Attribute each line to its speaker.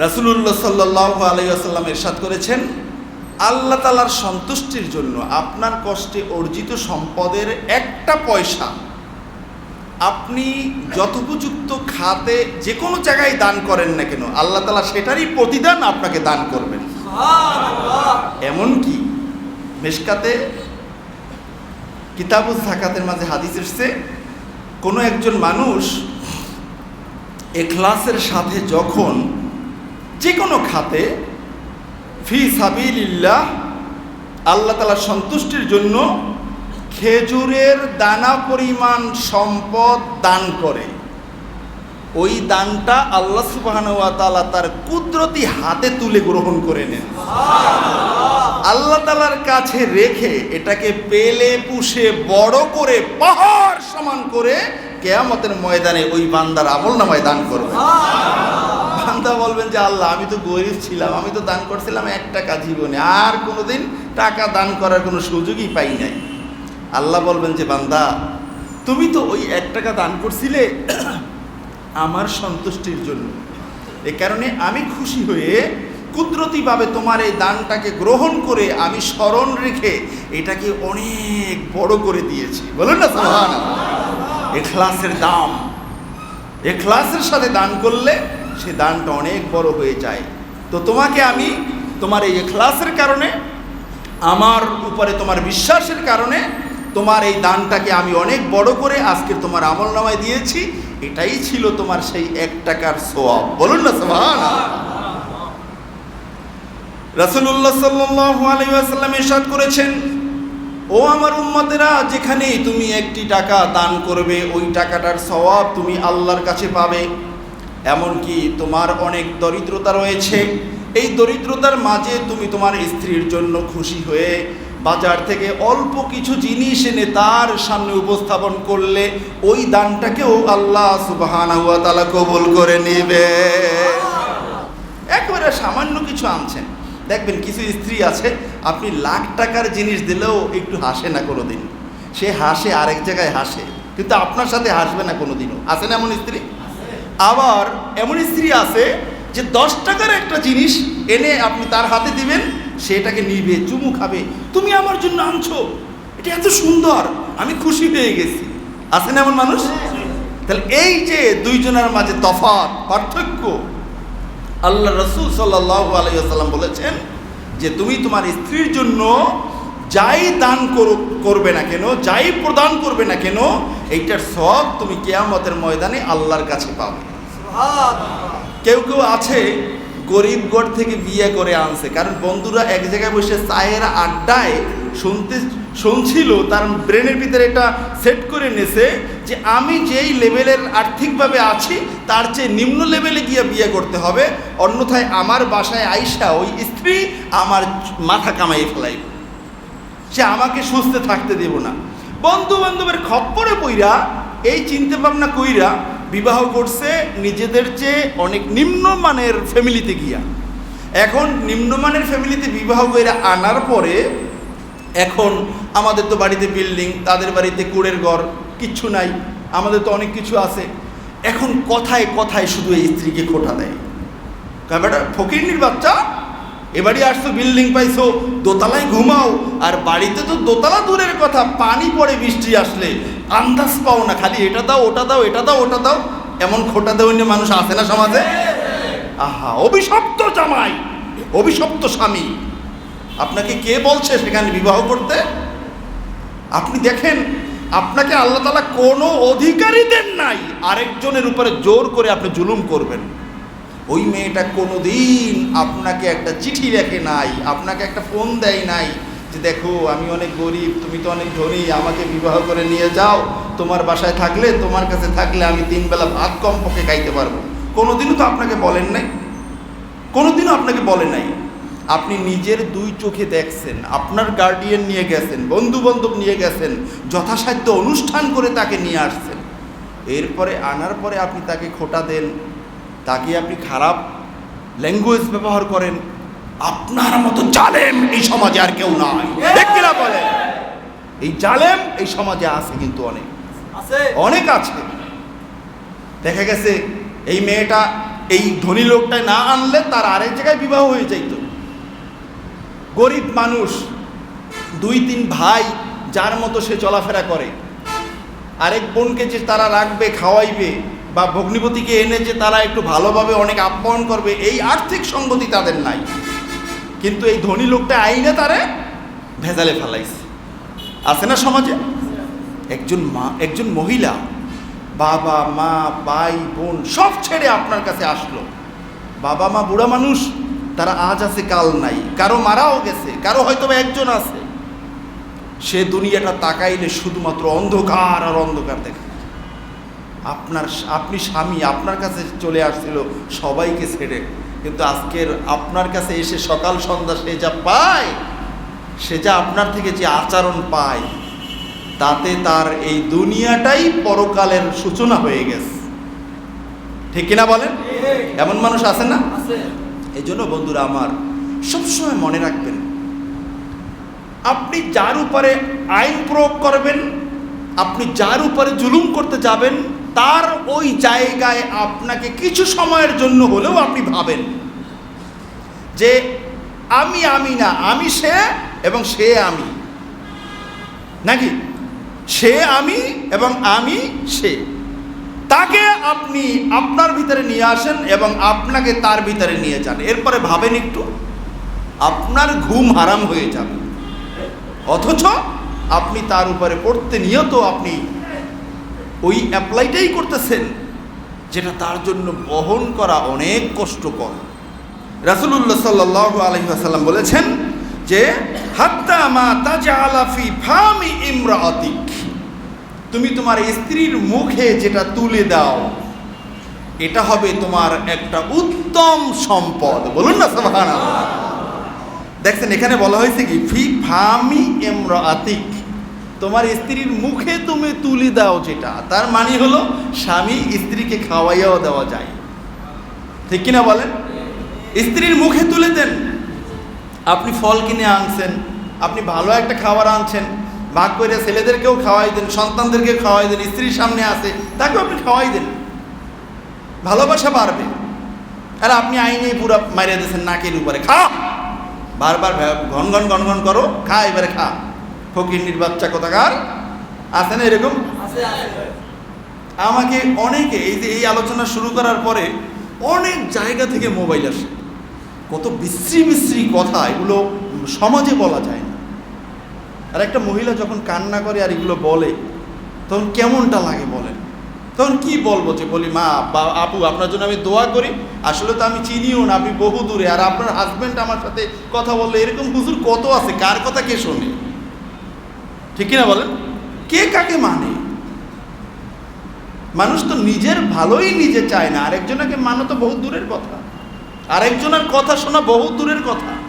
Speaker 1: রাসুলুল্লাহ সাল্লাহ আলাইসাল্লাম এরশাদ করেছেন আল্লাহ তালার সন্তুষ্টির জন্য আপনার কষ্টে অর্জিত সম্পদের একটা পয়সা আপনি যথোপযুক্ত খাতে যে কোনো জায়গায় দান করেন না কেন আল্লাহ তালা সেটারই প্রতিদান আপনাকে দান করবেন। এমনকি মেশকাতে কিতাবুল জাকাতের মাঝে হাদিস এসছে কোনো একজন মানুষ এখলাসের সাথে যখন যে কোনো খাতে, ফি সাবিলিল্লাহ, আল্লাহ তালার সন্তুষ্টির জন্য খেজুরের দানা পরিমাণ সম্পদ দান করে। ওই দানটা আল্লাহ সুবাহানুয়া তালা তার কুদরতি হাতে তুলে গ্রহণ করে নেন। আল্লাহ তালার কাছে রেখে এটাকে পেলে পুষে বড় করে পাহাড় সমান করে কেয়ামতের ময়দানে ওই বান্দার আমল নামায় দান করবে। বান্দা বলবেন যে, আল্লাহ, আমি তো গরিব ছিলাম, আমি তো দান করছিলাম এক টাকা জীবনে। আর কোনোদিন টাকা দান করার কোনো সুযোগই পাই নাই। আল্লাহ বলবেন যে, বান্দা, তুমি তো ওই এক টাকা দান করছিলে আমার সন্তুষ্টির জন্য। এ কারণে আমি খুশি হয়ে কুদরতিভাবে তোমার এই দানটাকে গ্রহণ করে আমি স্মরণ রেখে এটাকে অনেক বড় করে দিয়েছি। বলুন না সোহান এখলাসের দাম। এখলাসের সাথে দান করলে সে দানটা অনেক বড় হয়ে যায়। তো তোমাকে আমি তোমার এই এখলাসের কারণে, আমার উপরে তোমার বিশ্বাসের কারণে তোমার এই দানটাকে আমি অনেক বড় করে আজকে তোমার আমল নামায় দিয়েছি। এটাই ছিল তোমার সেই এক টাকার সোয়াব বলুন না সোহান রাসুল্লাহ সাল্লাল্লাহু আলাইহি ওয়াসাল্লাম ইরশাদ করেছেন, ও আমার উম্মতেরা, যেখানেই তুমি একটি টাকা দান করবে, ওই টাকাটার সওয়াব তুমি আল্লাহর কাছে পাবে। এমনকি তোমার অনেক দরিদ্রতা রয়েছে। এই দরিদ্রতার মাঝে তুমি তোমার স্ত্রীর জন্য খুশি হয়ে বাজার থেকে অল্প কিছু জিনিস এনে তার সামনে উপস্থাপন করলে ওই দানটাকেও আল্লাহ সুবাহানা কবুল করে নেবে। একেবারে সামান্য কিছু আনছেন। দেখবেন কিছু স্ত্রী আছে, আপনি লাখ টাকার জিনিস দিলেও একটু হাসে না কোনো দিন সে হাসে, আরেক জায়গায় হাসে, কিন্তু আপনার সাথে হাসবে না কোনো দিনও আছে না এমন স্ত্রী? আবার এমন স্ত্রী আছে যে দশ টাকার একটা জিনিস এনে আপনি তার হাতে দিবেন, সেটাকে নিবে, চুমু খাবে। তুমি আমার জন্য আনছো। এটা এত সুন্দর। আমি খুশি হয়ে গেছি। আছে না এমন মানুষ? তাহলে এই যে দুইজনের মাঝে তফাৎ, পার্থক্য, আল্লাহ রসুল সাল্লাহ বলেছেন যে তুমি তোমার স্ত্রীর জন্য যাই দান করবে না কেন, যাই প্রদান করবে না কেন, এইটার সব তুমি কেয়ামতের ময়দানে আল্লাহর কাছে পাবে। কেউ কেউ আছে গরিব ঘর থেকে বিয়ে করে আনছে। কারণ বন্ধুরা এক জায়গায় বসে চায়ের আড্ডায় শুনতে শুনছিল, তার ব্রেনের ভিতরে এটা সেট করে নেছে যে আমি যেই লেভেলের আর্থিকভাবে আছি, তার চেয়ে নিম্ন লেভেলে গিয়ে বিয়ে করতে হবে। অন্যথায় আমার বাসায় আইসা ওই স্ত্রী আমার মাথা কামাই ফেলাইব সে আমাকে সুস্থ থাকতে দেব না। বন্ধু বান্ধবের খপ্পরে পইরা, এই চিন্তা ভাবনা কইরা বিবাহ করছে নিজেদের চেয়ে অনেক নিম্নমানের ফ্যামিলিতে গিয়া। এখন নিম্নমানের ফ্যামিলিতে বিবাহ কইরা আনার পরে এখন আমাদের তো বাড়িতে বিল্ডিং তাদের বাড়িতে কুড়ের ঘর, কিচ্ছু নাই, আমাদের তো অনেক কিছু আছে। এখন কথায় কথায় শুধু এই স্ত্রীকে খোটা দেয়। কয় বেটা ফকিরনির বাচ্চা এবারে আসছো বিল্ডিং পাইছো, দোতলায় ঘুমাও, আর বাড়িতে তো দোতলা দূরের কথা, পানি পড়ে বৃষ্টি আসলে আন্দাজ পাও না, খালি এটা দাও, ওটা দাও, এটা দাও, ওটা দাও। এমন খোটা দেওয়া মানুষ আছে না সমাজে? আহা, অভিশপ্ত জামাই, অভিশপ্ত স্বামী। আপনাকে কে বলছে সেখানে বিবাহ করতে? আপনি দেখেন, আপনাকে আল্লাহ তালা কোনো অধিকারই দেন নাই। আরেকজনের উপরে জোর করে আপনি জুলুম করবেন। ওই মেয়েটা কোনো দিন আপনাকে একটা চিঠি লেখে নাই, আপনাকে একটা ফোন দেয় নাই যে দেখো, আমি অনেক গরিব, তুমি তো অনেক ধনী, আমাকে বিবাহ করে নিয়ে যাও। তোমার বাসায় থাকলে, তোমার কাছে থাকলে আমি তিন বেলা ভাত কম পক্ষে খাইতে পারব। কোনোদিনও তো আপনাকে বলেন নাই। কোনোদিনও আপনাকে বলে নাই। আপনি নিজের দুই চোখে দেখছেন, আপনার গার্ডিয়ান নিয়ে গেছেন বন্ধু বান্ধব নিয়ে গেছেন, যথাসাধ্য অনুষ্ঠান করে তাকে নিয়ে আসছেন। এরপরে আনার পরে আপনি তাকে খোটা দেন। তাকে আপনি খারাপ ল্যাঙ্গুয়েজ ব্যবহার করেন। আপনার মতো জালেম এই সমাজে আর কেউ নাই। ঠিক কিনা বলে? এই জালেম এই সমাজে আছে কিন্তু অনেক।
Speaker 2: আছে।
Speaker 1: অনেক আছে। দেখা গেছে এই মেয়েটা এই ধনী লোকটায় না আনলে তার আরেক জায়গায় বিবাহ হয়ে যাইত। গরিব মানুষ দুই তিন ভাই যার মতো সে চলাফেরা করে। আরেক বোনকে যে তারা রাখবে খাওয়াইবে বা ভগ্নিপতিকে এনে যে তারা একটু ভালোভাবে অনেক আপ্যায়ন করবে এই আর্থিক সঙ্গতি তাদের নাই। কিন্তু এই ধনী লোকটা আইনে তারে ভেজালে ফেলাইছে। আছে না সমাজে? একজন মা, একজন মহিলা, বাবা, মা, ভাই, বোন, সব ছেড়ে আপনার কাছে আসলো। বাবা, মা, বুড়া মানুষ, তারা আজ আছে, কাল নাই। কারও মারাও গেছে, কারও হয়তো একজন আছে। সে দুনিয়াটা তাকাইলে শুধুমাত্র অন্ধকার আর অন্ধকার দেখে। আপনার আপনি স্বামী আপনার কাছে চলে আসছিল সবাইকে ছেড়ে। কিন্তু আজকের আপনার কাছে এসে সকাল সন্ধ্যা সে যা পায় সে যা আপনার থেকে যে আচরণ পায় তাতে তার এই দুনিয়াটাই পরকালের সূচনা হয়ে গেছে। ঠিক কিনা বলেন? এমন মানুষ আছে না? এই জন্য বন্ধুরা আমার সবসময় মনে রাখবেন আপনি যার উপরে আইন প্রয়োগ করবেন আপনি যার উপরে জুলুম করতে যাবেন তার ওই জায়গায় আপনাকে কিছু সময়ের জন্য হলেও আপনি ভাবেন যে আমি আমি না, আমি সে এবং সে আমি। নাকি? সে আমি এবং আমি সে। তাকে আপনি আপনার ভিতরে নিয়ে আসেন এবং আপনাকে তার ভিতরে নিয়ে যান। এরপরে ভাবেন একটু, আপনার ঘুম হারাম হয়ে যাবে। অথচ আপনি তার উপরে পড়তে নিয়ত আপনি ওই অ্যাপ্লাইটাই করতেছেন, যেটা তার জন্য বহন করা অনেক কষ্টকর। রাসুলুল্লাহ সাল্লাহ আলহিহাসাল্লাম বলেছেন যে, হাত্তা মা তাজা আলাফি ফামি ইমরাতিক। তুমি তোমার স্ত্রীর মুখে যেটা তুলে দাও, এটা হবে তোমার একটা উত্তম সম্পদ। বলুন না সাবাহানা দেখছেন, এখানে বলা হয়েছে কি? ফি ফামি এমরাতিক তোমার স্ত্রীর মুখে তুমি তুলে দাও যেটা, তার মানে হলো স্বামী স্ত্রীকে খাওয়াইয়াও দেওয়া যায়। ঠিক কিনা বলেন? স্ত্রীর মুখে তুলে দেন, আপনি ফল কিনে আনছেন, আপনি ভালো একটা খাবার আনছেন, ভাগ করে ছেলেদেরকেও খাওয়াই দেন, সন্তানদেরকেও খাওয়াই দেন, স্ত্রীর সামনে আসে তাকেও আপনি খাওয়াই দেন। ভালোবাসা বাড়বে। আর আপনি আইনে পুরো মারিয়ে দিয়েছেন নাকের উপরে খা বারবার ঘন ঘন ঘন ঘন করো, খা, এবারে খা। ফকির বাচ্চা কোথাকার? আছে না এরকম? আমাকে অনেকে এই যে এই আলোচনা শুরু করার পরে অনেক জায়গা থেকে মোবাইল আসে। কত বিশ্রী বিশ্রী কথা এগুলো সমাজে বলা যায় না। আর একটা মহিলা যখন কান্না করে আর এগুলো বলে তখন কেমনটা লাগে বলেন? তখন কি বলব যে বলি মা বা আপু আপনার জন্য আমি দোয়া করি। আসলে তো আমি চিনিও না আপনি বহু দূরে। আর আপনার হাজব্যান্ড আমার সাথে কথা বললে এরকম হুজুর কত আছে? কার কথা কে শোনে? ঠিক কিনা বলেন? কে কাকে মানে? মানুষ তো নিজের ভালোই নিজে চায় না। আরেকজনকে মানো তো বহু দূরের কথা। আরেকজনের কথা শোনা বহু দূরের কথা।